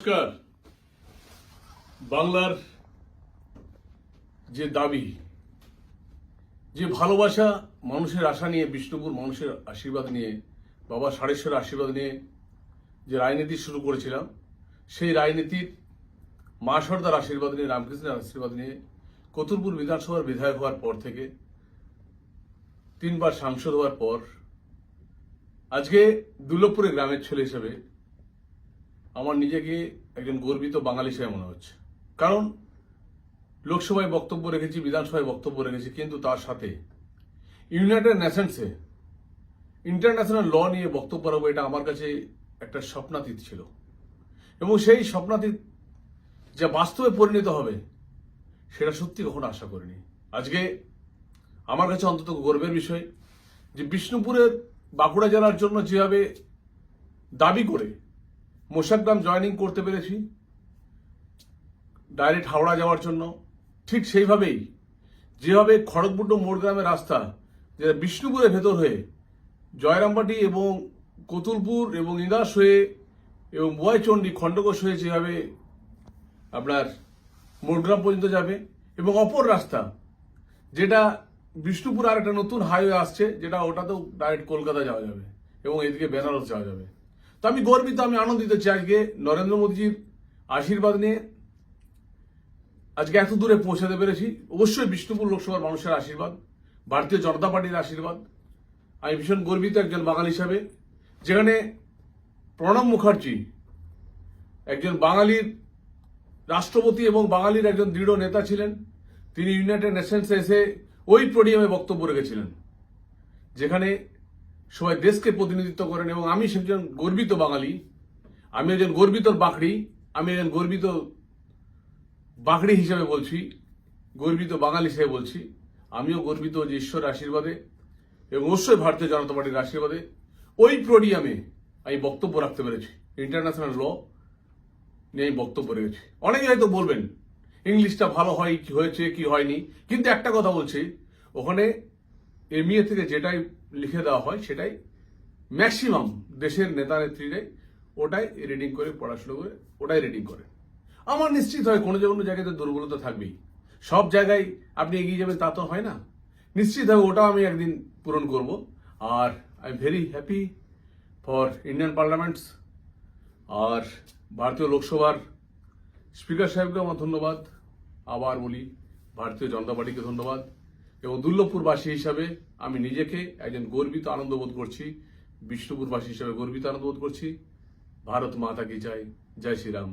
নমস্কার। বাংলার যে দাবি, যে ভালোবাসা মানুষের আশা নিয়ে, বিষ্ণুপুর মানুষের আশীর্বাদ নিয়ে, বাবা সাড়েশ্বরের আশীর্বাদ নিয়ে যে রাজনীতি শুরু করেছিলাম, সেই রাজনীতির মা সর্দার আশীর্বাদ নিয়ে, রামকৃষ্ণের আশীর্বাদ নিয়ে, কতুলপুর বিধানসভার বিধায়ক হওয়ার পর থেকে, তিনবার সাংসদ হওয়ার পর, আজকে দুর্লভপুরের গ্রামের ছেলে হিসেবে আমার নিজেকে একজন গর্বিত বাঙালি হিসেবে মনে হচ্ছে। কারণ লোকসভায় বক্তব্য রেখেছি, বিধানসভায় বক্তব্য রেখেছি, কিন্তু তার সাথে ইউনাইটেড নেশনসে ইন্টারন্যাশনাল ল নিয়ে বক্তব্য রাখব, এটা আমার কাছে একটা স্বপ্নাতীত ছিল। এবং সেই স্বপ্নাতীত যা বাস্তবে পরিণত হবে, সেটা সত্যি কখনো আশা করিনি। আজকে আমার কাছে অন্তত গর্বের বিষয় যে বিষ্ণুপুরের বাঁকুড়া জেলার জন্য যেভাবে দাবি করে মোশাগ্রাম জয়েনিং করতে পেরেছি। ডাইরেক্ট হাওড়া যাওয়ার জন্য। ঠিক সেইভাবেই যেভাবে খড়গপুট্টো মোড়গ্রামের রাস্তা যেটা বিষ্ণুপুরের ভেতর হয়ে জয়রামবাটি এবং কতুলপুর এবং ইঙ্গাস হয়ে এবং বোয়াইচণ্ডী খণ্ডকোষ হয়ে যেভাবে আপনার মোড়গ্রাম পর্যন্ত যাবে এবং অপর রাস্তা যেটা বিষ্ণুপুর আর একটা নতুন হাইওয়ে আসছে, যেটা ওটাতেও ডাইরেক্ট কলকাতা যাওয়া যাবে এবং এদিকে বেনারস যাওয়া যাবে। তো আমি গর্বিত, আমি আনন্দিত যে আজকে নরেন্দ্র মোদীজির আশীর্বাদ নিয়ে আজকে এত দূরে পৌঁছাতে পেরেছি। অবশ্যই বিষ্ণুপুর লোকসভার মানুষের আশীর্বাদ, ভারতীয় জনতা পার্টির আশীর্বাদ। আমি ভীষণ গর্বিত একজন বাঙালি হিসাবে, যেখানে প্রণব মুখার্জি একজন বাঙালির রাষ্ট্রপতি এবং বাঙালির একজন দৃঢ় নেতা ছিলেন। তিনি ইউনাইটেড নেশনসে এসে ওই পোডিয়ামে বক্তব্য রেখেছিলেন, যেখানে সবাই দেশকে প্রতিনিধিত্ব করেন এবং আমি সেজন গর্বিত বাঙালি, আমি একজন গর্বিত বাকড়ি আমি একজন গর্বিত বাকড়ি হিসেবে বলছি, গর্বিত বাঙালি হিসেবে বলছি। আমিও গর্বিত যে ঈশ্বরের আশীর্বাদে এবং অবশ্যই ভারতীয় জনতা পার্টির আশীর্বাদে ওই প্রোডিয়ামে আমি বক্তব্য রাখতে পেরেছি। ইন্টারন্যাশনাল ল নিয়ে আমি বক্তব্য রেখেছি। অনেকে হয়তো বলবেন, ইংলিশটা ভালো হয়, কি হয়েছে, কি হয়নি? কিন্তু একটা কথা বলছি, ওখানে এমইএ থেকে যেটাই লিখে দেওয়া হয়, সেটাই ম্যাক্সিমাম দেশের নেতা নেত্রীরাই ওটাই রিডিং করে, পড়াশুনো করে, ওটাই রিডিং করে। আমার নিশ্চিত হয় কোনো যে কোনো জায়গাতে দুর্বলতা থাকবেই। সব জায়গায় আপনি এগিয়ে যাবেন, তা তো হয় না। নিশ্চিত হবে ওটাও আমি একদিন পূরণ করব। আর I am very happy for Indian parliaments আর ভারতীয় লোকসভার স্পিকার সাহেবকে আমার ধন্যবাদ। আবার বলি, ভারতীয় জনতা পার্টিকে ধন্যবাদ। এবং দুর্লভপুরবাসী হিসাবে আমি নিজেকে একজন গর্বিত আনন্দ বোধ করছি, বিষ্ণুপুরবাসী হিসাবে গর্বিত আনন্দ বোধ করছি। ভারত মাতা কি জয় শ্রীরাম।